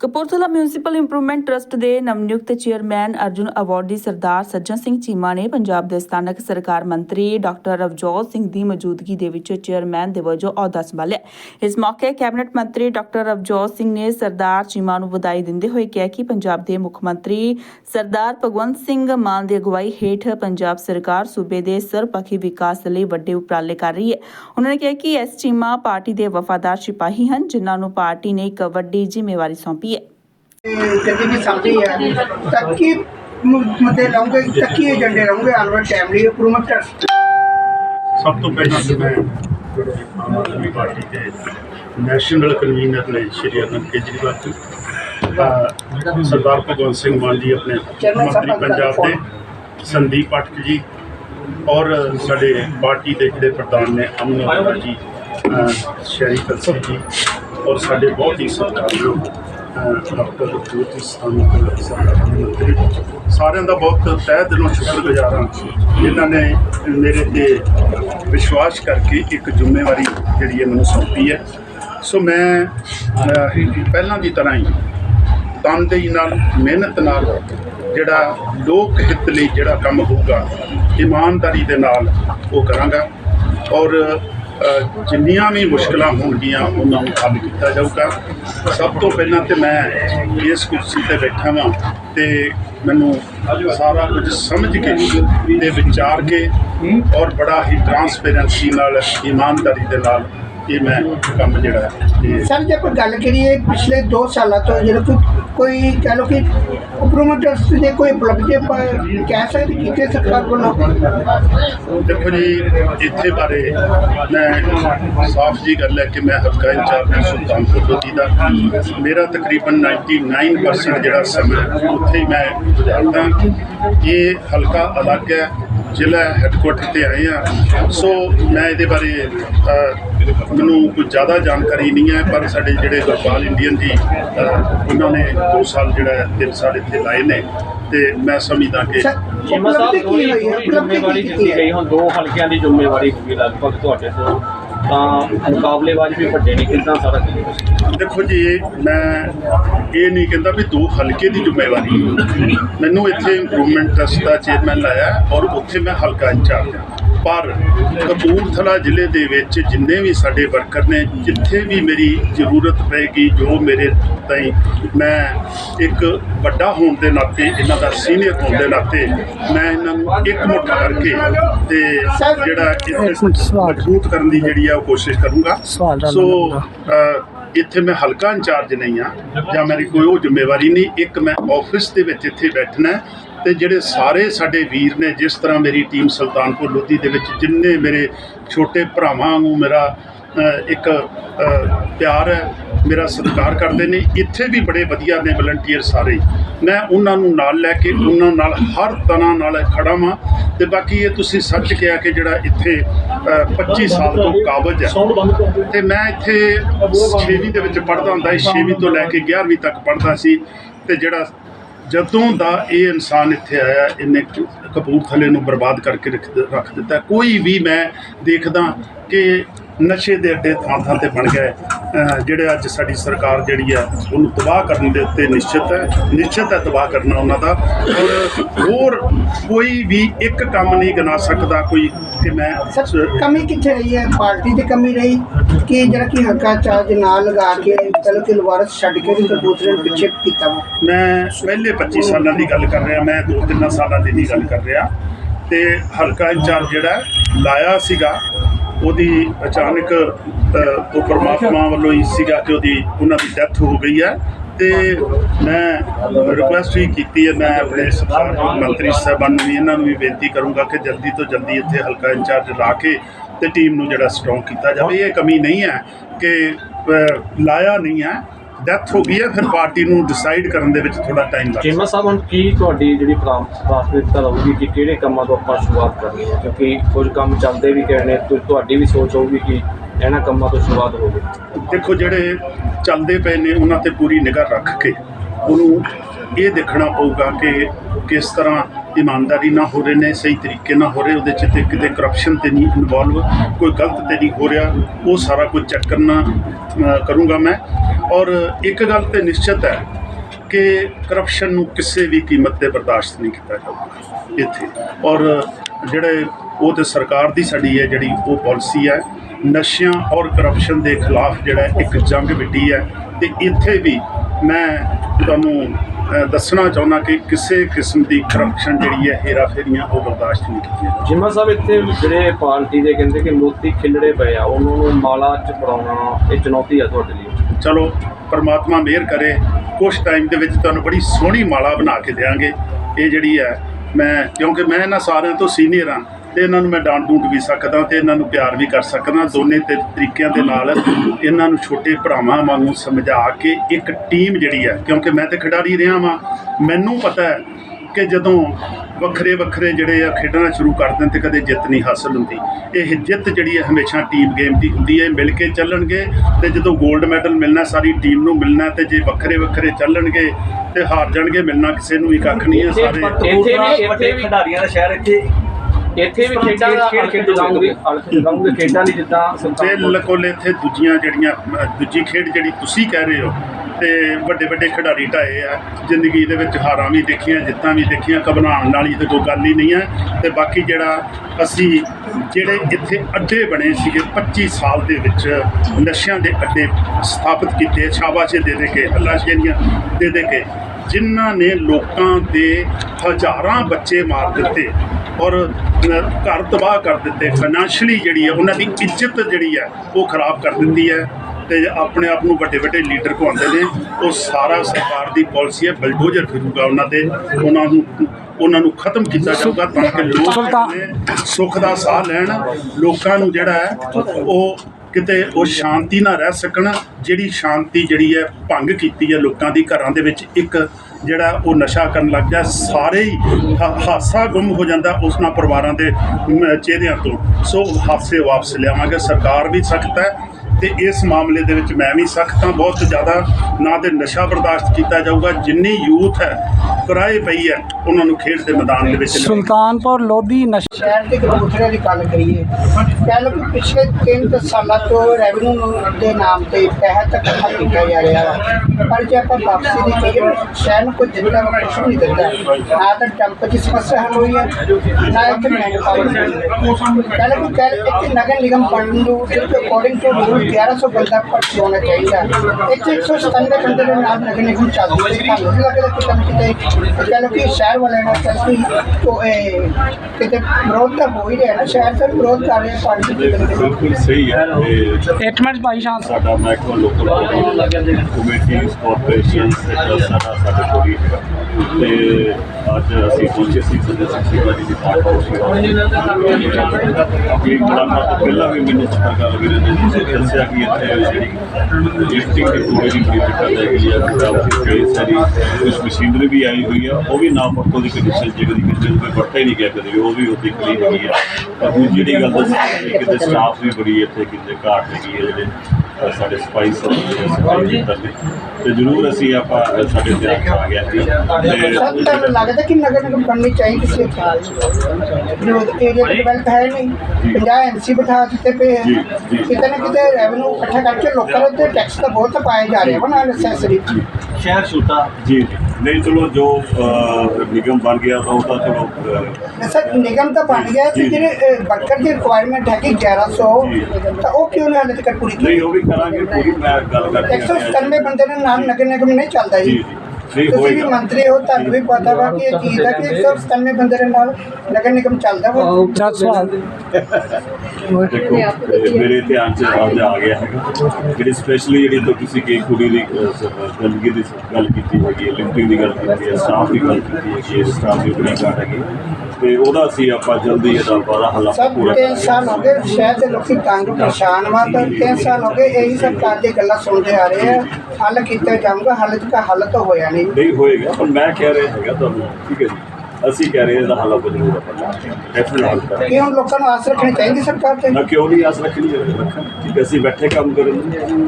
Kapurthala municipal improvement trust ਦੇ ਨਵਨਿਯੁਕਤ chairman Arjun awardee Sardar Sajjan Singh Cheema ਨੇ ਪੰਜਾਬ ਦੇ ਸਥਾਨਕ ਸਰਕਾਰ ਮੰਤਰੀ ਡਾਕਟਰ ਰਵਜੋਤ ਸਿੰਘ ਦੀ ਮੌਜੂਦਗੀ ਦੇ ਵਿੱਚ ਚੇਅਰਮੈਨ ਦੇ ਵਜੋਂ ਅਹੁਦਾ ਸੰਭਾਲਿਆ। ਇਸ ਮੌਕੇ ਕੈਬਨਿਟ ਮੰਤਰੀ ਡਾਕਟਰ ਰਵਜੋਤ ਸਿੰਘ ਨੇ ਸਰਦਾਰ ਚੀਮਾ ਨੂੰ ਵਧਾਈ ਦਿੰਦੇ ਹੋਏ ਕਿਹਾ ਕਿ ਪੰਜਾਬ ਦੇ ਮੁੱਖ ਮੰਤਰੀ ਸਰਦਾਰ ਭਗਵੰਤ ਸਿੰਘ ਮਾਨ ਦੀ ਅਗਵਾਈ ਹੇਠ ਪੰਜਾਬ ਸਰਕਾਰ ਸੂਬੇ ਦੇ ਸਰਬਪੱਖੀ ਵਿਕਾਸ ਲਈ ਵੱਡੇ ਉਪਰਾਲੇ ਕਰ ਰਹੀ ਹੈ। ਉਹਨਾਂ ਨੇ ਕਿਹਾ ਕਿ ਐਸ ਚੀਮਾ ਪਾਰਟੀ ਦੇ ਵਫਾਦਾਰ ਸਿਪਾਹੀ ਹਨ, ਜਿਨ੍ਹਾਂ ਨੂੰ ਪਾਰਟੀ ਨੇ ਇੱਕ ਵੱਡੀ ਜ਼ਿੰਮੇਵਾਰੀ ਸੌਂਪੀ ਜਲਦੀ ਵੀ ਸਮਝੀ ਹੈ ਤੱਕੀ ਮੁੱਦੇ ਲਾਉਂਗੇ? ਤੱਕੀ ਏਜੰਡੇ ਲਾਉਂਗੇ? ਆਉਣ ਵਾਲੇ ਟਾਈਮ ਲਈ ਇੰਪਰੂਵਮੈਂਟ ਸਭ ਤੋਂ ਪਹਿਲਾਂ ਤਾਂ ਮੈਂ ਆਮ ਆਦਮੀ ਪਾਰਟੀ ਦੇ ਨੈਸ਼ਨਲ ਕਨਵੀਨਰ ਨੇ ਸ਼੍ਰੀ ਅਰਵਿੰਦ ਕੇਜਰੀਵਾਲ ਜੀ ਸਰਦਾਰ ਭਗਵੰਤ ਸਿੰਘ ਮਾਨ ਜੀ ਆਪਣੇ ਮੰਤਰੀ ਪੰਜਾਬ ਦੇ ਸੰਦੀਪ ਪਾਠਕ ਜੀ ਔਰ ਸਾਡੇ ਪਾਰਟੀ ਦੇ ਜਿਹੜੇ ਪ੍ਰਧਾਨ ਨੇ ਅਮਨ ਜੀ ਅਹ ਸ਼ਹਿਰੀ ਕਲਸੀ ਜੀ ਔਰ ਸਾਡੇ ਬਹੁਤ ਹੀ ਸਤਿਕਾਰਯੋਗ ਡਾਕਟਰ ਜੋਤੀ ਸਥਾਨਕ ਮੰਤਰੀ ਸਾਰਿਆਂ ਦਾ ਬਹੁਤ ਤਹਿ ਦਿਲੋਂ ਸ਼ੁਕਰਗੁਜ਼ਾਰ ਹਾਂ ਜਿਨ੍ਹਾਂ ਨੇ ਮੇਰੇ ਤੇ ਵਿਸ਼ਵਾਸ ਕਰਕੇ ਇੱਕ ਜ਼ਿੰਮੇਵਾਰੀ ਜਿਹੜੀ ਹੈ ਮੈਨੂੰ ਸੌਂਪੀ ਹੈ। ਸੋ ਮੈਂ ਪਹਿਲਾਂ ਦੀ ਤਰ੍ਹਾਂ ਹੀ ਤਨਦੇਹੀ ਨਾਲ, ਮਿਹਨਤ ਨਾਲ ਜਿਹੜਾ ਲੋਕ ਹਿੱਤ ਲਈ ਜਿਹੜਾ ਕੰਮ ਹੋਊਗਾ, ਇਮਾਨਦਾਰੀ ਦੇ ਨਾਲ ਉਹ ਕਰਾਂਗਾ। ਔਰ ਜਿੰਨੀਆਂ ਵੀ ਮੁਸ਼ਕਲਾਂ ਹੋਣਗੀਆਂ ਉਹਨਾਂ ਨੂੰ ਹੱਲ ਕੀਤਾ ਜਾਊਗਾ। ਸਭ ਤੋਂ ਪਹਿਲਾਂ ਤੇ ਮੈਂ ਇਸ ਕੁਰਸੀ ਤੇ ਬੈਠਾ ਹਾਂ ਤੇ ਮੈਨੂੰ ਸਾਰਾ ਕੁਝ ਸਮਝ ਕੇ ਤੇ ਵਿਚਾਰ ਕੇ ਔਰ ਬੜਾ ਹੀ ਟਰਾਂਸਪੇਰੈਂਸੀ ਨਾਲ ਇਮਾਨਦਾਰੀ ਦੇ ਨਾਲ ਇਹ ਮੈਂ ਕੰਮ ਜਿਹੜਾ ਹੈ ਇਹ ਸਰ ਜੇ ਕੋਈ ਗੱਲ ਕਰੀਏ ਪਿਛਲੇ 2 ਸਾਲਾਂ ਤੋਂ ਜਿਹੜਾ ਕੋਈ ਕੋਈ ਕਹ ਲਓ ਕਿ ਇੰਪਰੂਵਮੈਂਟ ਦੇ ਕੋਈ ਉਪਲਬਧੀ ਆਪਾਂ ਕਹਿ ਸਕਦੇ ਕੀਤੇ ਸਰਕਾਰ ਵੱਲੋਂ ਦੇਖੋ ਜੀ ਇੱਥੇ ਬਾਰੇ ਮੈਂ ਸਾਫ਼ ਜੀ ਗੱਲ ਹੈ ਕਿ ਮੈਂ ਹਲਕਾ ਇੰਚਾਰਜ ਹਾਂ ਸੁਲਤਾਨਪੁਰ ਲੋਧੀ ਦਾ ਮੇਰਾ ਤਕਰੀਬਨ 99% ਜਿਹੜਾ ਸਮਾਂ ਉੱਥੇ ਹੀ ਮੈਂ ਗੁਜ਼ਾਰਦਾ ਇਹ ਹਲਕਾ ਅਲੱਗ ਹੈ ਜ਼ਿਲ੍ਹਾ ਹੈੱਡਕੁਆਟਰ ਤੇ ਆਏ ਆ ਸੋ ਮੈਂ ਇਹਦੇ ਬਾਰੇ ਮੈਨੂੰ ਕੋਈ ਜ਼ਿਆਦਾ ਜਾਣਕਾਰੀ ਨਹੀਂ ਹੈ ਪਰ ਸਾਡੇ ਜਿਹੜੇ ਗੁਰਪਾਲ ਇੰਡੀਅਨ ਜੀ ਉਹਨਾਂ ਨੇ 2 ਸਾਲ ਜਿਹੜਾ 3 ਸਾਲ ਇੱਥੇ ਲਾਏ ਨੇ ਤੇ ਮੈਂ ਸਮਝਦਾ ਕਿ ਸਾਹਿਬ ਹੋਈ ਜ਼ਿੰਮੇਵਾਰੀ ਦਿੱਤੀ ਗਈ ਹੁਣ ਦੋ ਹਲਕਿਆਂ ਦੀ ਜ਼ਿੰਮੇਵਾਰੀ ਹੋਊਗੀ ਲਗਭਗ ਤੁਹਾਡੇ ਤੋਂ। ਤਾਂ ਮੁਕਾਬਲੇਬਾਜ਼ ਵੀ ਵੱਡੇ ਨੇ ਕਿੰਨਾ ਸਾਰਾ ਕੁਝ? ਦੇਖੋ ਜੀ, ਮੈਂ ਇਹ ਨਹੀਂ ਕਹਿੰਦਾ ਵੀ ਦੋ ਹਲਕੇ ਦੀ ਜ਼ਿੰਮੇਵਾਰੀ ਮੈਨੂੰ ਇੱਥੇ ਇੰਪਰੂਵਮੈਂਟ ਟਰਸਟ ਦਾ ਚੇਅਰਮੈਨ ਲਾਇਆ ਔਰ ਉੱਥੇ ਮੈਂ ਹਲਕਾ ਇੰਚਾਰਜ ਹਾਂ। ਪਰ ਕਪੂਰਥਲਾ ਜ਼ਿਲ੍ਹੇ ਦੇ ਵਿੱਚ ਜਿੰਨੇ ਵੀ ਸਾਡੇ ਵਰਕਰ ਨੇ ਜਿੱਥੇ ਵੀ ਮੇਰੀ ਜ਼ਰੂਰਤ ਪਏਗੀ ਜੋ ਮੇਰੇ ਤਾਈਂ ਮੈਂ ਇੱਕ ਵੱਡਾ ਹੋਣ ਦੇ ਨਾਤੇ ਇਹਨਾਂ ਦਾ ਸੀਨੀਅਰ ਹੋਣ ਦੇ ਨਾਤੇ ਮੈਂ ਇਹਨਾਂ ਨੂੰ ਇੱਕ ਮੁੱਠ ਕਰਕੇ ਤੇ ਜਿਹੜਾ ਮਜ਼ਬੂਤ ਕਰਨ ਦੀ ਜਿਹੜੀ ਆ ਉਹ ਕੋਸ਼ਿਸ਼ ਕਰੂੰਗਾ। ਸੋ ਇੱਥੇ ਮੈਂ ਹਲਕਾ ਇੰਚਾਰਜ ਨਹੀਂ ਆ ਜਾਂ ਮੇਰੀ ਕੋਈ ਉਹ ਜ਼ਿੰਮੇਵਾਰੀ ਨਹੀਂ। ਇੱਕ ਮੈਂ ਆਫਿਸ ਦੇ ਵਿੱਚ ਇੱਥੇ ਬੈਠਣਾ ਤੇ ਜਿਹੜੇ ਸਾਰੇ ਸਾਡੇ ਵੀਰ ਨੇ ਜਿਸ ਤਰ੍ਹਾਂ ਮੇਰੀ ਟੀਮ ਸੁਲਤਾਨਪੁਰ ਲੋਧੀ ਦੇ ਵਿੱਚ ਜਿੰਨੇ ਮੇਰੇ ਛੋਟੇ ਭਰਾਵਾਂ ਨੂੰ ਮੇਰਾ ਇੱਕ ਪਿਆਰ ਹੈ ਮੇਰਾ ਸਤਿਕਾਰ ਕਰਦੇ ਨੇ ਇੱਥੇ ਵੀ ਬੜੇ ਵਧੀਆ ਨੇ ਵਲੰਟੀਅਰ ਸਾਰੇ। ਮੈਂ ਉਹਨਾਂ ਨੂੰ ਨਾਲ ਲੈ ਕੇ ਉਹਨਾਂ ਨਾਲ ਹਰ ਤਰ੍ਹਾਂ ਨਾਲ ਖੜਾ ਵਾਂ ਤੇ ਬਾਕੀ ਇਹ ਤੁਸੀਂ ਸੱਚ ਕਿਹਾ ਕਿ ਜਿਹੜਾ ਇੱਥੇ ਅ, 25 ਸਾਲ ਤੋਂ ਕਾਬਜ ਹੈ। ਤੇ ਮੈਂ ਇੱਥੇ 6ਵੀਂ ਦੇ ਵਿੱਚ ਪੜ੍ਹਦਾ ਹੁੰਦਾ ਸੀ 6ਵੀਂ ਤੋਂ ਲੈ ਕੇ 11ਵੀਂ ਤੱਕ ਪੜ੍ਹਦਾ ਸੀ ਤੇ ਜਿਹੜਾ ਜਦੋਂ ਦਾ ਇਹ ਇਨਸਾਨ ਇੱਥੇ ਆਇਆ, ਇਹਨੇ ਕਪੂਰਥਲੇ ਨੂੰ ਬਰਬਾਦ ਕਰਕੇ ਰੱਖ ਰੱਖ ਦਿੱਤਾ। ਕੋਈ ਵੀ ਮੈਂ ਦੇਖਦਾ ਕਿ ਨਸ਼ੇ ਦੇ ਅੱਡੇ ਥਾਂ ਥਾਂ ਤੇ ਬਣ ਗਏ ਜਿਹੜੇ ਅੱਜ ਸਾਡੀ ਸਰਕਾਰ ਜਿਹੜੀ ਹੈ ਉਹਨੂੰ ਤਬਾਹ ਕਰਨ ਦੇ ਉੱਤੇ ਨਿਸ਼ਚਿਤ ਹੈ। ਨਿਸ਼ਚਿਤ ਹੈ ਤਬਾਹ ਕਰਨਾ ਉਹਨਾਂ ਦਾ। ਔਰ ਹੋਰ ਕੋਈ ਵੀ ਇੱਕ ਕੰਮ ਨਹੀਂ ਗਿਣਾ ਸਕਦਾ ਕੋਈ ਕਿ ਮੈਂ ਕਮੀ ਕਿੱਥੇ ਰਹੀ ਹੈ? ਪਾਰਟੀ ਦੀ ਕਮੀ ਰਹੀ? ਕਿ ਜਿਹੜਾ ਕਿ ਹਲਕਾ ਚਾਰਜ ਨਾਲ ਲਗਾ ਕੇ ਚਲੋ ਕਿ ਲਵਾਰਸ ਛੱਡ ਕੇ ਦੂਸਰੇ ਨੂੰ ਪਿੱਛੇ ਕੀਤਾ ਵਾ? ਮੈਂ ਪਹਿਲੇ 25 ਸਾਲਾਂ ਦੀ ਗੱਲ ਕਰ ਰਿਹਾ ਮੈਂ ਦੋ ਤਿੰਨ ਸਾਲਾਂ ਦੀ ਨਹੀਂ ਗੱਲ ਕਰ ਰਿਹਾ। ਤੇ ਹਲਕਾ ਇੰਚਾਰਜ ਜਿਹੜਾ ਲਾਇਆ ਸੀਗਾ ਉਹਦੀ ਅਚਾਨਕ ਉਹ ਪਰਮਾਤਮਾ ਵੱਲੋਂ ਹੀ ਸੀਗਾ ਕਿ ਉਹਦੀ ਉਹਨਾਂ ਦੀ ਡੈਥ ਹੋ ਗਈ ਹੈ। ਤੇ ਮੈਂ ਰਿਕੁਐਸਟ ਵੀ ਕੀਤੀ ਹੈ ਮੈਂ ਆਪਣੇ ਸਰਕਾਰ ਮੰਤਰੀ ਸਾਹਿਬਾਨ ਨੂੰ ਵੀ ਇਹਨਾਂ ਨੂੰ ਵੀ ਬੇਨਤੀ ਕਰੂੰਗਾ ਕਿ ਜਲਦੀ ਤੋਂ ਜਲਦੀ ਇੱਥੇ ਹਲਕਾ ਇੰਚਾਰਜ ਲਾ ਕੇ ਤੇ ਟੀਮ ਨੂੰ ਜਿਹੜਾ ਸਟਰੋਂਗ ਕੀਤਾ ਜਾਵੇ। ਇਹ ਕਮੀ ਨਹੀਂ ਹੈ ਕਿ ਲਾਇਆ ਨਹੀਂ ਹੈ। ਡੈਥ ਹੋ ਗਈ ਹੈ ਫਿਰ ਪਾਰਟੀ ਨੂੰ ਡਿਸਾਈਡ ਕਰਨ ਦੇ ਵਿੱਚ ਥੋੜਾ ਟਾਈਮ ਲੱਗਦਾ ਚੀਮਾ ਸਾਹਿਬ ਹੁਣ ਕੀ ਤੁਹਾਡੀ ਜਿਹੜੀ ਪ੍ਰਾਥਮਿਕਤਾ ਰਹੂਗੀ ਕਿ ਕਿਹੜੇ ਕੰਮਾਂ ਤੋਂ ਆਪਾਂ ਸ਼ੁਰੂਆਤ ਕਰਨੀ ਹੈ? ਕਿਉਂਕਿ ਕੁਝ ਕੰਮ ਚੱਲਦੇ ਵੀ ਗਏ ਨੇ ਤੁਹਾਡੀ ਵੀ ਸੋਚ ਹੋਊਗੀ ਕਿ ਇਹਨਾਂ ਕੰਮਾਂ ਤੋਂ ਸ਼ੁਰੂਆਤ ਹੋਵੇ ਦੇਖੋ ਜਿਹੜੇ ਚੱਲਦੇ ਪਏ ਨੇ ਉਹਨਾਂ ਤੇ ਪੂਰੀ ਨਿਗਾਹ ਰੱਖ ਕੇ ਉਹਨੂੰ ਇਹ ਦੇਖਣਾ ਪਊਗਾ ਕਿ ਕਿਸ ਤਰ੍ਹਾਂ ਇਮਾਨਦਾਰੀ ਨਾਲ ਹੋ ਰਹੇ ਨੇ ਸਹੀ ਤਰੀਕੇ ਨਾਲ ਹੋ ਰਹੇ ਉਹਦੇ 'ਚ ਤੇ ਕਿਤੇ ਕਰਪਸ਼ਨ ਤੇ ਨਹੀਂ ਇਨਵੋਲਵ ਕੋਈ ਗਲਤ ਤੇ ਨਹੀਂ ਹੋ ਰਿਹਾ ਉਹ ਸਾਰਾ ਕੁਝ ਚੈੱਕ ਕਰਨਾ ਕਰੂੰਗਾ ਮੈਂ। ਔਰ ਇੱਕ ਗੱਲ ਤੇ ਨਿਸ਼ਚਿਤ ਹੈ ਕਿ ਕਰਪਸ਼ਨ ਨੂੰ ਕਿਸੇ ਵੀ ਕੀਮਤ ਤੇ ਬਰਦਾਸ਼ਤ ਨਹੀਂ ਕੀਤਾ ਜਾਊਗਾ ਇੱਥੇ ਔਰ ਜਿਹੜੇ ਉਹ ਤੇ ਸਰਕਾਰ ਦੀ ਸਾਡੀ ਹੈ ਜਿਹੜੀ ਉਹ ਪਾਲਿਸੀ ਹੈ ਨਸ਼ਿਆਂ ਔਰ ਕਰਪਸ਼ਨ ਦੇ ਖਿਲਾਫ ਜਿਹੜਾ ਇੱਕ ਜੰਗ ਵਿੱਢੀ ਹੈ ਤੇ ਇੱਥੇ ਵੀ ਮੈਂ ਤੁਹਾਨੂੰ ਦੱਸਣਾ ਚਾਹੁੰਦਾ ਕਿ ਕਿਸੇ ਕਿਸਮ ਦੀ ਕਰਪਸ਼ਨ ਜਿਹੜੀ ਹੈ ਹੇਰਾ ਫੇਰੀਆਂ ਉਹ ਬਰਦਾਸ਼ਤ ਨਹੀਂ ਕੀਤੀਆਂ। ਜਿਮਾ ਸਾਹਿਬ ਇੱਥੇ ਜਿਹੜੇ ਪਾਰਟੀ ਦੇ ਕਹਿੰਦੇ ਕਿ ਮੋਤੀ ਖਿਲੜੇ ਪਏ ਆ ਉਹਨਾਂ ਨੂੰ ਮਾਲਾ ਚ ਪੜਾਉਣਾ ਇਹ ਚੁਣੌਤੀ ਆ ਤੁਹਾਡੇ ਲਈ ਚਲੋ ਪਰਮਾਤਮਾ ਮਿਹਰ ਕਰੇ ਕੁਝ ਟਾਈਮ ਦੇ ਵਿੱਚ ਤੁਹਾਨੂੰ ਬੜੀ ਸੋਹਣੀ ਮਾਲਾ ਬਣਾ ਕੇ ਦੇਵਾਂਗੇ ਇਹ ਜਿਹੜੀ ਹੈ, ਮੈਂ ਕਿਉਂਕਿ ਮੈਂ ਇਹਨਾਂ ਸਾਰਿਆਂ ਤੋਂ ਸੀਨੀਅਰ ਹਾਂ, ਤੇ ਇਹਨਾਂ ਨੂੰ ਮੈਂ ਡਾਂਟ ਡੂਟ ਵੀ ਸਕਦਾ ਤੇ ਇਹਨਾਂ ਨੂੰ ਪਿਆਰ ਵੀ ਕਰ ਸਕਦਾ। ਦੋਨੇ ਤੇ ਤਰੀਕਿਆਂ ਦੇ ਨਾਲ ਇਹਨਾਂ ਨੂੰ ਛੋਟੇ ਭਰਾਵਾਂ ਵਾਂਗੂ ਸਮਝਾ ਕੇ ਇੱਕ ਟੀਮ ਜਿਹੜੀ ਹੈ, ਕਿਉਂਕਿ ਮੈਂ ਤੇ ਖਿਡਾਰੀ ਰਿਹਾ ਵਾਂ, ਮੈਨੂੰ ਪਤਾ ਹੈ ਕਿ ਜਦੋਂ ਵੱਖਰੇ ਵੱਖਰੇ ਜਿਹੜੇ ਆ ਖੇਡਣਾ ਸ਼ੁਰੂ ਕਰ ਦਿੰਦੇ ਤੇ ਕਦੇ ਜਿੱਤ ਨਹੀਂ ਹਾਸਲ ਹੁੰਦੀ। ਇਹ ਜਿੱਤ ਜਿਹੜੀ ਹੈ ਹਮੇਸ਼ਾ ਟੀਮ ਗੇਮ ਦੀ ਹੁੰਦੀ ਹੈ ਮਿਲ ਕੇ ਚੱਲਣਗੇ ਤੇ ਜਦੋਂ 골ਡ ਮੈਡਲ ਮਿਲਣਾ ਸਾਰੀ ਟੀਮ ਨੂੰ ਮਿਲਣਾ ਤੇ ਜੇ ਵੱਖਰੇ ਵੱਖਰੇ ਚੱਲਣਗੇ ਤੇ ਹਾਰ ਜਾਣਗੇ ਮਿਲਣਾ ਕਿਸੇ ਨੂੰ ਵੀ ਕੱਖ ਨਹੀਂ ਹੈ ਸਾਰੇ। ਇੱਥੇ ਵੀ ਇੱਥੇ ਵੀ ਖਿਡਾਰੀਆਂ ਦਾ ਸ਼ਹਿਰ ਇੱਥੇ ਇੱਥੇ ਵੀ ਖੇਡਾਂ ਦਾ ਖੇਡ- ਖੇਡ- ਲਗਾਉਂਗੇ ਲਗਾਉਂਗੇ ਖੇਡਾਂ ਦੀ ਜਿੱਦਾਂ ਸੁਲਤਾਨਪੁਰ ਬਿਲਕੁਲ ਇੱਥੇ ਦੂਜੀਆਂ ਜਿਹੜੀਆਂ ਦੂਜੀ ਖੇਡ ਜਿਹੜੀ ਤੁਸੀਂ ਕਹਿ ਰਹੇ ਹੋ ਤੇ ਵੱਡੇ ਵੱਡੇ ਖਿਡਾਰੀ ਢਾਏ ਆ। ਜ਼ਿੰਦਗੀ ਦੇ ਵਿੱਚ ਹਾਰਾਂ ਵੀ ਦੇਖੀਆਂ, ਜਿੱਤਾਂ ਵੀ ਦੇਖੀਆਂ, ਘਬਰਾਉਣ ਵਾਲੀ ਤੇ ਕੋਈ ਗੱਲ ਹੀ ਨਹੀਂ ਹੈ ਤੇ ਬਾਕੀ ਜਿਹੜਾ ਅਸੀਂ ਜਿਹੜੇ ਇੱਥੇ ਅੱਡੇ ਬਣੇ ਸੀਗੇ 25 ਸਾਲ ਦੇ ਵਿੱਚ ਨਸ਼ਿਆਂ ਦੇ ਅੱਡੇ ਸਥਾਪਿਤ ਕੀਤੇ, ਸ਼ਾਬਾਸ਼ੇ ਦੇ ਦੇ ਕੇ ਹੱਲਾਸ਼ੇਰੀਆਂ ਦੇ ਦੇ ਕੇ, ਜਿਨ੍ਹਾਂ ਨੇ ਲੋਕਾਂ ਦੇ ਹਜ਼ਾਰਾਂ ਬੱਚੇ ਮਾਰ ਦਿੱਤੇ ਔਰ ਘਰ ਤਬਾਹ ਕਰ ਦਿੱਤੇ। ਫਾਈਨੈਂਸ਼ਲੀ ਜਿਹੜੀ ਹੈ ਉਹਨਾਂ ਦੀ ਇੱਜ਼ਤ ਜਿਹੜੀ ਹੈ ਉਹ ਖਰਾਬ ਕਰ ਦਿੱਤੀ ਹੈ ਤੇ ਆਪਣੇ ਆਪ ਨੂੰ ਵੱਡੇ ਵੱਡੇ ਲੀਡਰ ਕਹਾਉਂਦੇ ਨੇ। ਉਹ ਸਾਰਾ ਸਰਕਾਰ ਦੀ ਪਾਲਿਸੀ ਹੈ ਬਲਡੋਜ਼ਰ ਫਿਰੂਗਾ ਉਹਨਾਂ ਤੇ। ਉਹਨਾਂ ਨੂੰ ਉਹਨਾਂ ਨੂੰ ਖਤਮ ਕੀਤਾ ਜਾਊਗਾ ਤਾਂ ਕਿ ਲੋਕ ਸੁੱਖ ਦਾ ਸਾਹ ਲੈਣ। ਲੋਕਾਂ ਨੂੰ ਜਿਹੜਾ ਹੈ ਉਹ ਕਿਤੇ ਉਹ ਸ਼ਾਂਤੀ ਨਾਲ ਰਹਿ ਸਕਣ। ਜਿਹੜੀ ਸ਼ਾਂਤੀ ਜਿਹੜੀ ਹੈ ਭੰਗ ਕੀਤੀ ਹੈ ਲੋਕਾਂ ਦੀ ਘਰਾਂ ਦੇ ਵਿੱਚ ਇੱਕ ਜਿਹੜਾ ਉਹ ਨਸ਼ਾ ਕਰਨ ਲੱਗ ਗਿਆ ਸਾਰੇ ਹੀ ਹਾਸਾ ਗੁੰਮ ਹੋ ਜਾਂਦਾ ਉਸ ਨਾਲ ਪਰਿਵਾਰਾਂ ਦੇ ਚਿਹਰਿਆਂ ਤੋਂ। ਸੋ ਹਾਸੇ ਵਾਪਸ ਲਿਆਵਾਂਗੇ। ਸਰਕਾਰ ਵੀ ਸਖਤ ਹੈ। ਤੇ ਇਸ ਮਾਮਲੇ ਦੇ ਵਿੱਚ ਮੈਂ ਵੀ ਸਖਤ ਹਾਂ। ਬਹੁਤ ਜ਼ਿਆਦਾ ਨਾ ਤੇ ਨਸ਼ਾ ਬਰਦਾਸ਼ਤ ਕੀਤਾ ਜਾਊਗਾ। ਜਿੰਨੀ ਯੂਥ ਹੈ, ਕਿਰਾਏ ਪਈ ਹੈ ਉਹਨਾਂ ਨੂੰ ਖੇਡ ਦੇ ਮੈਦਾਨ ਦੇ ਵਿੱਚ ਲਿਆਉਣਾ। ਸੁਲਤਾਨਪੁਰ ਲੋਧੀ ਨਸ਼ਾ ਸ਼ਹਿਰ ਦੇ ਕਬੂਤਰਾਂ ਦੀ ਗੱਲ ਕਰੀਏ ਕਹਿ ਲਓ ਕਿ ਪਿਛਲੇ 3 ਸਾਲਾਂ ਤੋਂ ਰੈਵਨਿਊ ਦੇ ਨਾਮ ਤੇ ਪੈਸਾ ਤਾਂ ਇਕੱਠਾ ਕੀਤਾ ਜਾ ਰਿਹਾ ਵਾ। ਪਰ ਜੇ ਆਪਾਂ ਵਾਪਸੀ ਦੀ ਕਹੀਏ ਸ਼ਹਿਰ ਨੂੰ ਕੋਈ ਦਿੱਤਾ ਵਾ ਕੁਛ ਨਹੀਂ ਦਿੱਤਾ। ਨਾ ਤਾਂ ਟੰਪ ਦੀ ਸਮੱਸਿਆ ਹੱਲ ਹੋਈ ਹੈ ਨਾ ਇੱਥੇ ਮੈਨ ਪਾਵਰ ਕਹਿ ਲਓ ਕਿ ਕਹਿ ਲਓ ਇੱਥੇ ਨਗਰ ਨਿਗਮ ਬਣਨ ਨੂੰ ਸਿਰਫ ਅਕੋਰਡਿੰਗ ਟੂ ਰੂਲ 1100 ਬੰਦਾ ਭਰਤੀ ਹੋਣਾ ਚਾਹੀਦਾ। ਇੱਥੇ 197 ਬੰਦੇ ਦੇ ਨਾਲ ਨਗਰ ਨਿਗਮ ਚੱਲਦੀ ਹੈ ਤੁਹਾਨੂੰ ਨਹੀਂ ਲੱਗਦਾ ਕਿ ਕੰਮ ਕਿਤੇ ਕਹਿ ਲਓ ਕਿ ਸ਼ਹਿਰ ਵਾਲਿਆਂ ਨਾਲ ਚੱਲ ਕਿ ਉਹ ਇਹ ਕਿਤੇ ਵਿਰੋਧ ਤਾਂ ਹੋ ਹੀ ਰਿਹਾ ਨਾ ਸ਼ਹਿਰ ਵੀ ਵਿਰੋਧ ਕਰ ਰਿਹਾ ਪਾਰਟੀ ਦੇ ਬੰਦੇ ਬਿਲਕੁਲ ਸਹੀ ਹੈ। ਤੇ ਇੱਕ ਮਿੰਟ ਭਾਈ ਸ਼ਾਂਤ ਸਾਡਾ ਮਹਿਕਮਾ ਲੋਕਲ ਕਮੇਟੀਜ਼ ਕਾਰਪੋਰੇਸ਼ਨ ਸਾਡਾ ਸਾਡੇ ਕੋਲ ਹੀ ਤੇ ਅੱਜ ਅਸੀਂ ਪਹੁੰਚੇ ਸੀ ਸਦਰ ਸੇਵਾ ਦੀ ਪਾਰਟ ਹਾਊਸ ਆਪਣੀ ਕਲਾਮਾ ਤੋਂ ਪਹਿਲਾਂ ਵੀ ਮੈਨੂੰ ਪਤਾ ਵੀ ਨੇ। ਦੱਸਿਆ ਕਿ ਇੱਥੇ ਜਿਹੜੀ ਲਿਫਟਿੰਗ ਦੀ ਥੋੜੀ ਜਿਹੀ ਬੜੀ ਦਿੱਕਤ ਹੈਗੀ ਆ ਕਈ ਸਾਰੀ ਕੁਝ ਮਸ਼ੀਨਰੀ ਵੀ ਆਈ ਹੋਈ ਆ ਉਹ ਵੀ ਨਾ ਵਰਤੋਂ ਦੀ ਕੰਡੀਸ਼ਨ ਜਿਹੜੀ ਕਿ ਕੋਈ ਵਰਤਿਆ ਹੀ ਨਹੀਂ ਗਿਆ ਕਦੇ ਉਹ ਵੀ ਉਹਦੀ ਕਲੀ ਹੈਗੀ ਆ ਤਾਂ ਦੂਜੀ ਜਿਹੜੀ ਗੱਲ ਦੱਸੀ ਕਿ ਸਟਾਫ ਵੀ ਬੜੀ ਇੱਥੇ ਕਿਤੇ ਘਾਟ ਹੈਗੀ ਹੈ, ਜਿਹੜੇ ਸਾਡੇ ਸਪਾਈਸ ਸਪਾਈ ਕਰਦੇ ਤੇ ਜ਼ਰੂਰ ਅਸੀਂ ਆਪਾਂ ਸਾਡੇ ਧਿਆਨ ਆ ਗਿਆ ਸੀ ਤੇ ਤੁਹਾਨੂੰ ਲੱਗਦਾ ਕਿ ਨਗਰ ਨਿਗਮ ਬਣਨੀ ਚਾਹੀਦੀ ਸੀ ਵਿਰੋਧ ਏਰੀਆ ਡਿਵੈਲਪ ਹੈ ਨਹੀਂ। 50 ਐਮਸੀ ਬਿਠਾ ਦਿੱਤੇ ਪਏ ਹੈ। ਕਿਤੇ ਨਾ ਕਿਤੇ ਰੈਵਨਿਊ ਇਕੱਠਾ ਕਰਕੇ ਲੋਕਾਂ ਦੇ ਉੱਤੇ ਟੈਕਸ ਤਾਂ ਬਹੁਤ ਪਾਏ ਜਾ ਰਹੇ ਹਨ ਨੈਸੈਸਰੀ ਸ਼ਹਿਰ ਛੋਟਾ। ਜੀ ਨਹੀਂ ਚਲੋ ਜੋ ਨਿਗਮ ਬਣ ਗਿਆ ਤਾਂ ਉਹ ਤਾਂ ਚਲੋ ਸਰ ਨਿਗਮ ਤਾਂ ਬਣ ਗਿਆ ਤੇ। ਜਿਹੜੇ ਵਰਕਰ ਦੀ ਰਿਕੁਆਇਰਮੈਂਟ ਹੈ ਕਿ 1100 ਜੀ। ਤਾਂ ਉਹ ਕਿਉਂ ਨਹੀਂ ਹਾਲੇ ਤੱਕ ਪੂਰੀ ਨਹੀਂ ਉਹ ਵੀ ਕਰਾਂਗੇ ਪੂਰੀ ਮੈਂ ਗੱਲ ਕਰਕੇ 197 ਬੰਦੇ ਦੇ ਨਾਲ ਨਗਰ ਨਿਗਮ ਨਹੀਂ ਚੱਲਦਾ ਜੀ। ਨਹੀਂ ਤੁਸੀਂ ਵੀ ਹੋਏਗਾ ਮੰਤਰੀ ਹੋ ਤੁਹਾਨੂੰ ਵੀ ਪਤਾ ਵਾ ਕਿ ਇਹ ਚੀਜ਼ ਹੈ ਕਿ 197 ਬੰਦੇ ਦੇ ਨਾਲ ਨਗਰ ਨਿਗਮ ਚੱਲਦਾ ਵਾ। ਜੱਜ ਸਵਾਲ ਦੇਖੋ ਤੇ ਮੇਰੇ ਧਿਆਨ ਚ ਅੱਜ ਆ ਗਿਆ ਹੈਗਾ। ਜਿਹੜੀ ਸਪੈਸ਼ਲੀ ਜਿਹੜੀ ਤੋਂ ਕਿਸੇ ਕੀ ਕੁੜੀ ਦੀ ਅਹ, ਸ- ਅਹ, ਗੰਦਗੀ ਦੀ ਗੱਲ ਕੀਤੀ ਹੈਗੀ ਹੈ ਲਿਫਟਿੰਗ ਦੀ ਗੱਲ ਕੀਤੀ ਹੈ ਸਟਾਫ ਦੀ ਗੱਲ ਕੀਤੀ ਹੈਗੀ ਹੈ ਸਟਾਫ ਦੀ ਬੜੀ ਘਾਟ ਹੈਗੀ। ਤੇ ਉਹਦਾ ਅਸੀਂ ਆਪਾਂ ਜਲਦੀ ਇਹਦਾ ਬਾਰਾ ਹੱਲ ਸਭ ਪੂਰਾ ਤਿੰਨ ਸਾਲ ਹੋ ਗਏ ਸ਼ਹਿਰ ਦੇ ਲੋਕੀ ਤੰਗ ਪਰੇਸ਼ਾਨ ਵਾ ਤਾਂ ਤਿੰਨ ਸਾਲ ਹੋ ਗਏ ਇਹੀ ਸਰਕਾਰ ਦੀ ਗੱਲਾਂ ਸੁਣਦੇ ਆ ਰਹੇ ਆ। ਹੱਲ ਕੀਤਾ ਜਾਊਗਾ ਹੱਲ ਤੱਕ ਹੱਲ ਤਾਂ ਹੋਇਆ ਨਹੀਂ। ਨਹੀਂ ਹੋਏਗਾ ਪਰ ਮੈਂ ਕਹਿ ਰਿਹਾ ਹੈਗਾ ਤੁਹਾਨੂੰ ਠੀਕ ਹੈ ਜੀ। ਅਸੀਂ ਕਹਿ ਰਹੇ ਇਹਦਾ ਹੱਲ ਆਪਾਂ ਜ਼ਰੂਰ ਆਪਾਂ ਡੈਫੀਨਿਟ ਹੱਲ ਕਰਾਂਗੇ ਕਿ ਹੁਣ ਲੋਕਾਂ ਨੂੰ ਆਸ ਰੱਖਣੀ ਚਾਹੀਦੀ ਸਰਕਾਰ ਤੇ? ਨਾ ਕਿਉਂ ਨਹੀਂ ਆਸ ਰੱਖਣੀ ਰੱਖਣ ਠੀਕ ਹੈ, ਅਸੀਂ ਬੈਠੇ ਕੰਮ ਕਰਨ।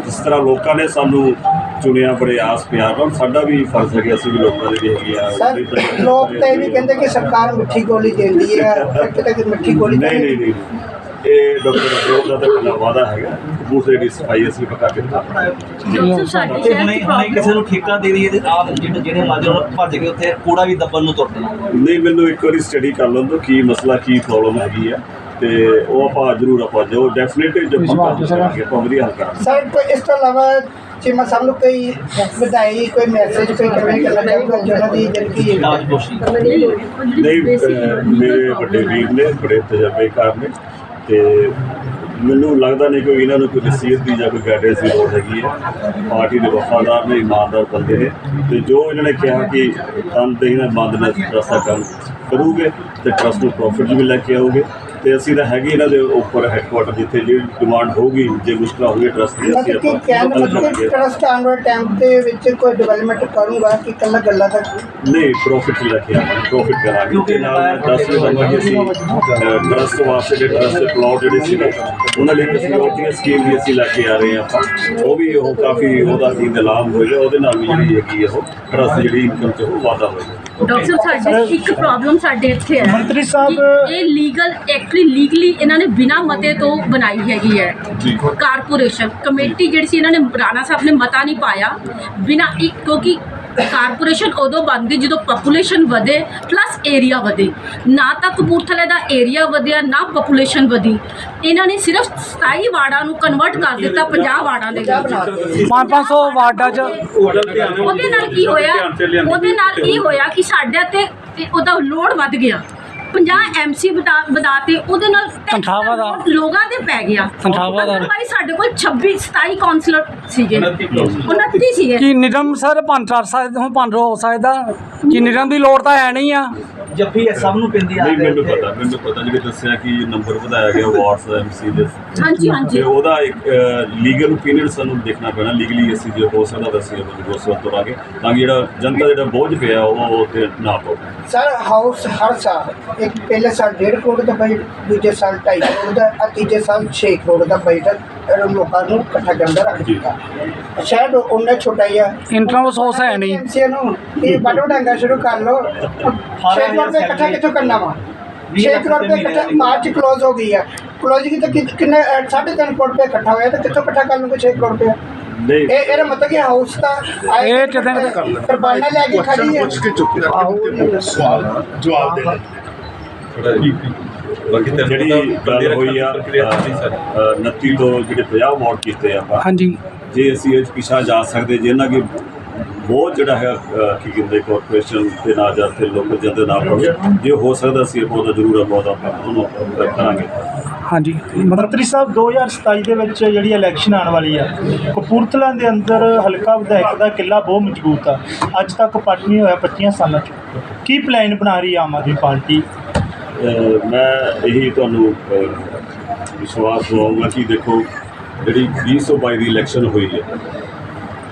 ਜਿਸ ਤਰ੍ਹਾਂ ਲੋਕਾਂ ਨੇ ਸਾਨੂੰ ਚੁਣਿਆ ਬੜੇ ਆਸ ਪਿਆਰ ਨਾਲ ਸਾਡਾ ਵੀ ਫਰਜ਼ ਹੈ ਕਿ ਅਸੀਂ ਵੀ ਲੋਕਾਂ ਦੇ ਵੀ ਹੈਗੇ ਆ। ਲੋਕ ਤਾਂ ਵੀ ਕਹਿੰਦੇ ਕਿ ਸਰਕਾਰ ਮਿੱਠੀ ਗੋਲੀ ਦਿੰਦੀ ਹੈ ਕਿਤੇ ਕਿ ਮਿੱਠੀ ਗੋਲੀ ਨਹੀਂ ਨਹੀਂ ਨਹੀਂ ਇਹ ਡਾਕਟਰ ਅਜੋਤ ਦਾ ਤਾਂ ਪਹਿਲਾ ਵਾਅਦਾ ਹੈਗਾ। ਦੂਸਰੇ ਦੀ ਸਫ਼ਾਈ ਅਸੀਂ ਪਕਾ ਕੇ ਦਿਖਾਵਾਂਗੇ ਡਾਕਟਰ ਸਾਡੇ ਤੇ ਹੁਣੇ ਹੁਣੇ ਕਿਸੇ ਨੂੰ ਠੇਕਾ ਦੇ ਦਈਏ ਤੇ ਆਪ ਜਿਹੜੇ ਜਿਹੜੇ ਮੁਲਾਜ਼ਮ ਉਹਨਾਂ ਭੱਜ ਕੇ ਉੱਥੇ ਕੂੜਾ ਵੀ ਦੱਬਣ ਨੂੰ ਤੁਰਦੇ ਨਹੀਂ ਮੈਨੂੰ ਇੱਕ ਵਾਰੀ ਸਟੱਡੀ ਕਰ ਲਓ ਕੀ ਮਸਲਾ ਕੀ ਪ੍ਰੋਬਲਮ ਹੈਗੀ ਆ। ਤੇ ਉਹ ਆਪਾਂ ਜ਼ਰੂਰ ਆਪਾਂ ਜੋ ਡੈਫੀਨਿਟਲੀ ਜੋ ਕਰਾਂਗੇ ਆਪਾਂ ਵਧੀਆ ਹੱਲ ਕਰਾਂਗੇ। ਸਰ ਕੋਈ ਇਸ ਤੋਂ ਇਲਾਵਾ ਚੀਮਾ ਸਾਹਿਬ ਨੂੰ ਕੋਈ ਵਧਾਈ ਕੋਈ ਮੈਸੇਜ ਕੋਈ ਕਮੈਂਟ ਕਰਨਾ ਚਾਹੁੰਦਾ ਜਿਹਨਾਂ ਦੀ ਜਿਹੜੀ ਨਹੀਂ ਮੇਰੇ ਵੱਡੇ ਵੀਰ ਨੇ ਬੜੇ ਤਜਰਬੇਕਾਰ ਨੇ। ਤੇ ਮੈਨੂੰ ਲੱਗਦਾ ਨਹੀਂ ਕੋਈ ਇਹਨਾਂ ਨੂੰ ਕੋਈ ਨਸੀਹਤ ਦੀ ਜਾਂ ਕੋਈ ਗਾਈਡੈਂਸ ਦੀ ਲੋੜ ਹੈਗੀ ਹੈ। ਪਾਰਟੀ ਦੇ ਵਫਾਦਾਰ ਨੇ, ਇਮਾਨਦਾਰ ਬੰਦੇ ਨੇ ਤੇ ਜੋ ਇਹਨਾਂ ਨੇ ਕਿਹਾ ਕਿ ਤਨਦੇਹੀ ਨਾਲ ਬੰਦ ਨਾਲ ਰਸਾ ਕੰਮ ਕਰੂਗੇ ਤੇ ਟਰਸਟ ਨੂੰ ਪ੍ਰੋਫਿਟ ਵੀ ਲੈ ਕੇ ਆਉਗੇ ਤੇ ਅਸੀਂ ਤਾਂ ਹੈਗੇ ਇਹਨਾਂ ਦੇ ਉੱਪਰ ਹੈੱਡਕੁਆਟਰ ਜਿੱਥੇ ਜਿਹੜੀ ਡਿਮਾਂਡ ਹੋਊਗੀ ਜੇ ਮੁਸ਼ਕਲ ਹੋਊਗੀ ਟਰਸਟ ਦੀ ਅਸੀਂ ਕਿ ਆਪਾਂ ਕਹਿਣ ਦਾ ਹੱਲ ਮਤਲਬ ਕਰਾਂਗੇ। ਕਿ ਟਰਸਟ ਆਉਣ ਵਾਲੇ ਟਾਈਮ ਦੇ ਵਿੱਚ ਕੋਈ ਡਿਵੈਲਪਮੈਂਟ ਕਰੂਗਾ ਕਿ ਕੱਲਾ ਗੱਲਾਂ ਤੱਕ ਨਹੀਂ ਪ੍ਰੋਫਿਟ ਲੈ ਕੇ ਆਵਾਂਗੇ ਪ੍ਰੋਫਿਟ ਕਰਾਂਗੇ। ਤੇ ਨਾਲ ਦੱਸ ਵੀ ਦਵਾਂ ਕਿ ਅਸੀਂ ਟਰਸਟ ਵਾਸਤੇ ਜਿਹੜੇ ਟਰਸਟ ਦੇ ਪਲਾਟ ਜਿਹੜੇ ਸੀ ਉਹਨਾਂ ਲਈ ਸਿਕਿਉਰਿਟੀ ਸਕੀਮ ਵੀ ਅਸੀਂ ਲੈ ਕੇ ਆ ਰਹੇ ਹਾਂ ਆਪਾਂ। ਉਹ ਵੀ ਉਹ ਕਾਫੀ ਉਹਦਾ ਕੀ ਲਾਭ ਹੋਏਗਾ ਉਹਦੇ ਨਾਲ ਵੀ ਜਿਹੜੀ ਹੈਗੀ ਹੈ ਉਹ ਟਰਸਟ ਜਿਹੜੀ ਇਨਕਮ ਚ ਉਹ ਵਾਧਾ ਹੋਏਗਾ ਡਾਕਟਰ ਸਾਹਿਬ ਸਾਡੇ ਇੱਕ ਪ੍ਰੋਬਲਮ ਸਾਡੇ ਇੱਥੇ ਹੈ ਮੰਤਰੀ ਸਾਹਿਬ- ਕਿ ਇਹ ਲੀਗਲ ਐਕਚੁਅਲੀ ਲੀਗਲੀ ਇਹਨਾਂ ਨੇ ਬਿਨਾ ਮਤੇ ਤੋਂ ਬਣਾਈ ਹੈਗੀ ਹੈ। ਕਾਰਪੋਰੇਸ਼ਨ ਕਮੇਟੀ ਜਿਹੜੀ ਸੀ ਇਹਨਾਂ ਨੇ ਰਾਣਾ ਸਾਹਿਬ ਨੇ ਮਤਾ ਨਹੀਂ ਪਾਇਆ। ਬਿਨਾ ਇੱਕ ਕਿਉਂਕਿ ਕਾਰਪੋਰੇਸ਼ਨ ਉਦੋਂ ਬਣਦੀ ਜਦੋਂ ਪੋਪੂਲੇਸ਼ਨ ਵਧੇ ਪਲੱਸ ਏਰੀਆ ਵਧੇ। ਨਾ ਤਾਂ ਕਪੂਰਥਲੇ ਦਾ ਏਰੀਆ ਵਧਿਆ ਨਾ ਪੋਪੂਲੇਸ਼ਨ ਵਧੀ। ਇਹਨਾਂ ਨੇ ਸਿਰਫ 27 ਵਾਰਡਾਂ ਨੂੰ ਕਨਵਰਟ ਕਰ ਦਿੱਤਾ 50 ਵਾਰਡਾਂ ਦੇ ਵਿੱਚ। 5-500 ਵਾਰਡਾਂ 'ਚ ਉਹਦੇ ਨਾਲ ਕੀ ਹੋਇਆ? ਉਹਦੇ ਨਾਲ ਇਹ ਹੋਇਆ ਕਿ ਸਾਡੇ ਤੇ ਉਹਦਾ ਲੋਡ ਵੱਧ ਗਿਆ। 50 ਐਮਸੀ ਬਤਾਤੇ ਉਹਦੇ ਨਾਲ ਤਨਖਾਹਾਂ ਦਾ। ਲੋਕਾਂ ਦੇ ਪੈ ਗਿਆ। ਤਨਖਾਹਾਂ ਦਾ। ਭਾਈ ਸਾਡੇ ਕੋਲ 26 27 ਕਾਉਂਸਲਰ ਸੀਗੇ। 29 ਸੀਗੇ। ਕੀ ਨਿਗਮ ਸਰ ਭੰਨ ਕਰ ਸਕਦੇ ਹੁਣ ਭੰਨ ਹੋ ਸਕਦਾ? ਕੀ ਨਿਗਮ ਦੀ ਲੋੜ ਤਾਂ ਹੈ ਨਹੀਂ ਆ? ਜੱਫੀ ਇਹ ਸਭ ਨੂੰ ਪੈਂਦੀ ਆ। ਨਹੀਂ ਮੈਨੂੰ। ਪਤਾ ਮੈਨੂੰ ਪਤਾ ਜਿਹੜੇ ਦੱਸਿਆ ਕਿ ਨੰਬਰ ਵਧਾਇਆ ਗਿਆ ਵਾਰਡਸ ਐਮਸੀ ਦੇ। ਹਾਂਜੀ ਤੇ ਹਾਂਜੀ ਉਹਦਾ ਇੱਕ ਲੀਗਲ ਓਪੀਨੀਅਨ ਸਾਨੂੰ ਦੇਖਣਾ ਪੈਣਾ ਲੀਗਲੀ ਅਸੀਂ ਜੇ ਹੋ ਸਕਦਾ ਤਾਂ ਅਸੀਂ ਉਹ ਉਸ ਤੁਰਾਂਗੇ ਤਾਂ ਕਿ ਜਿਹੜਾ ਜਨਤਾ ਦਾ ਜਿਹੜਾ ਬੋਝ ਪਿਆ ਉਹ ਉੱਤੇ ਨਾ ਪਵੇ। ਸਰ ਹਾਊਸ ਹਰ ਸਾਲ ਇੱਕ ਪਹਿਲੇ ਸਾਲ 1.5 ਕਰੋੜ ਦਾ ਬਜਟ ਦੂਜੇ ਸਾਲ 2.5 ਕਰੋੜ ਦਾ ਅਤੇ ਤੀਜੇ ਸਾਲ 6 ਕਰੋੜ ਦਾ ਬਜਟ ਇਹਨਾਂ ਲੋਕਾਂ ਨੂੰ ਇਕੱਠਾ ਕਰਨ ਦਾ ਰੱਖ ਦਿੱਤਾ। ਸ਼ਾਇਦ ਉਹਨਾਂ ਛੋਟਾ ਹੀ ਆ ਇਨਕਮ ਸੋਰਸ ਹੈ ਨਹੀਂ। ਐਮਸੀਏ ਨੂੰ ਇਹ ਬਟੋ ਡੰਗਾ ਸ਼ੁਰੂ ਕਰ ਲਓ। 6 ਕਰੋੜ ਰੁਪਏ ਇਕੱਠਾ ਕਿੱਥੋਂ ਕਰਨਾ ਵਾ? 6 ਕਰੋੜ ਰੁਪਏ ਇਕੱਠਾ ਮਾਰਚ ਕਲੋਜ਼ ਹੋ ਗਈ ਆ। ਕਲੋਜ਼ਿੰਗ ਤਾਂ ਕਿੰਨੇ ਅਹ, ਸਾਢੇ ਤਿੰਨ ਕਰੋੜ ਰੁਪਏ ਇਕੱਠਾ ਹੋਇਆ ਤਾਂ ਕਿੱਥੋਂ ਇਕੱਠਾ ਕਰ ਲੂਗੇ 6 ਕਰੋੜ ਰੁਪਏ? ਨਹੀਂ। ਇਹ ਇਹਦਾ ਮਤਲਬ ਕਿ ਹਾਊਸ ਤਾਂ ਇਹ ਕਿਤੇ ਨਾ ਕਰ ਕੁਰਬਾਨਾ ਲੈ ਕੇ ਖੜੀ ਹੈ ਪੁੱਛ ਕੇ ਚੁੱਪ ਕਰਕੇ ਸਵਾਲ ਜਵਾਬ ਦੇ ਬਾਕੀ ਜਿਹੜੀ ਗੱਲ ਹੋਈ ਆ ਅ, 29 ਤੋਂ ਜਿਹੜੇ 50 ਵੋਟ ਕੀਤੇ ਆਪਾਂ। ਹਾਂਜੀ। ਜੇ ਅਸੀਂ ਇਹ 'ਚ ਪਿਛਾ ਜਾ ਸਕਦੇ ਜੇ ਇਹਨਾਂ ਕੀ ਬਹੁਤ ਜਿਹੜਾ ਹੈ ਅ, ਕੀ ਕਹਿੰਦੇ ਕਾਰਪੋਰੇਸ਼ਨ ਤੇ ਨਾ ਜਾ ਤੇ ਲੋਕ ਜਨਤਾ ਨਾ ਪਵੇ ਜੇ ਹੋ ਸਕਦਾ ਅਸੀਂ ਉਹਦਾ ਜ਼ਰੂਰ ਬਹੁਤ ਆਪਾਂ ਉਹਨੂੰ ਕਰਾਂਗੇ ਹਾਂਜੀ। ਮਤਲਬ ਮੰਤਰੀ ਸਾਹਿਬ 2027 ਦੇ ਵਿੱਚ ਜਿਹੜੀ ਇਲੈਕਸ਼ਨ ਆਉਣ ਵਾਲੀ ਆ ਕਪੂਰਥਲਾ ਦੇ ਅੰਦਰ ਹਲਕਾ ਵਿਧਾਇਕ ਦਾ ਕਿੱਲਾ ਬਹੁਤ ਮਜ਼ਬੂਤ ਆ। ਅੱਜ ਤੱਕ ਪੱਟ ਨਹੀਂ ਹੋਇਆ 25 ਸਾਲਾਂ ਚ। ਕੀ ਪਲਾਨ ਬਣਾ ਰਹੀ ਆ ਆਮ ਆਦਮੀ ਪਾਰਟੀ? ਮੈਂ ਇਹੀ ਤੁਹਾਨੂੰ ਵਿਸ਼ਵਾਸ ਦਵਾਉਂਗਾ ਕਿ ਦੇਖੋ, ਜਿਹੜੀ 2022 ਦੀ ਇਲੈਕਸ਼ਨ ਹੋਈ ਹੈ,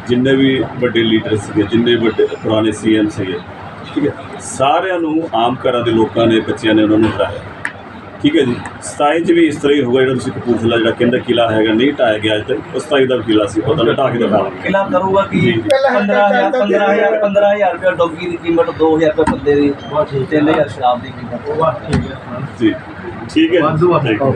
ਜਿੰਨੇ ਵੀ ਵੱਡੇ ਲੀਡਰ ਸੀਗੇ, ਜਿੰਨੇ ਵੱਡੇ ਪੁਰਾਣੇ ਸੀਐਮ ਸੀਗੇ, ਠੀਕ ਹੈ, ਸਾਰਿਆਂ ਨੂੰ ਆਮ ਘਰਾਂ ਦੇ ਲੋਕਾਂ ਨੇ, ਬੱਚਿਆਂ ਨੇ ਉਹਨਾਂ ਨੂੰ ਹਰਾਇਆ। ਠੀਕ ਹੈ ਜੀ 27 ਚ ਵੀ ਇਸ ਤਰ੍ਹਾਂ ਹੀ ਹੋਊਗਾ ਜਿਹੜਾ ਤੁਸੀਂ ਕਪੂਰਥਲਾ ਜਿਹੜਾ ਕਹਿੰਦਾ ਕਿਲਾ ਹੈਗਾ ਨਹੀਂ ਢਾਇਆ ਗਿਆ ਅਜੇ ਤੱਕ ਉਹ 27 ਦਾ ਕਿਲਾ ਸੀ ਪਤਾ ਢਾਹ ਕੇ ਦਿਖਾਵਾਂਗੇ ਕਿਲਾ ਕਰੂਗਾ ਕਿ ਜੀ। 15000 15000 15000 ਰੁਪਏ ਡੋਗੀ ਦੀ ਕੀਮਤ 2000 ਰੁਪਏ ਬੰਦੇ ਦੀ 3000 ਸ਼ਰਾਬ ਦੀ ਕੀਮਤ ਜੀ ਠੀਕ ਹੈ ਜੀ। Thank you.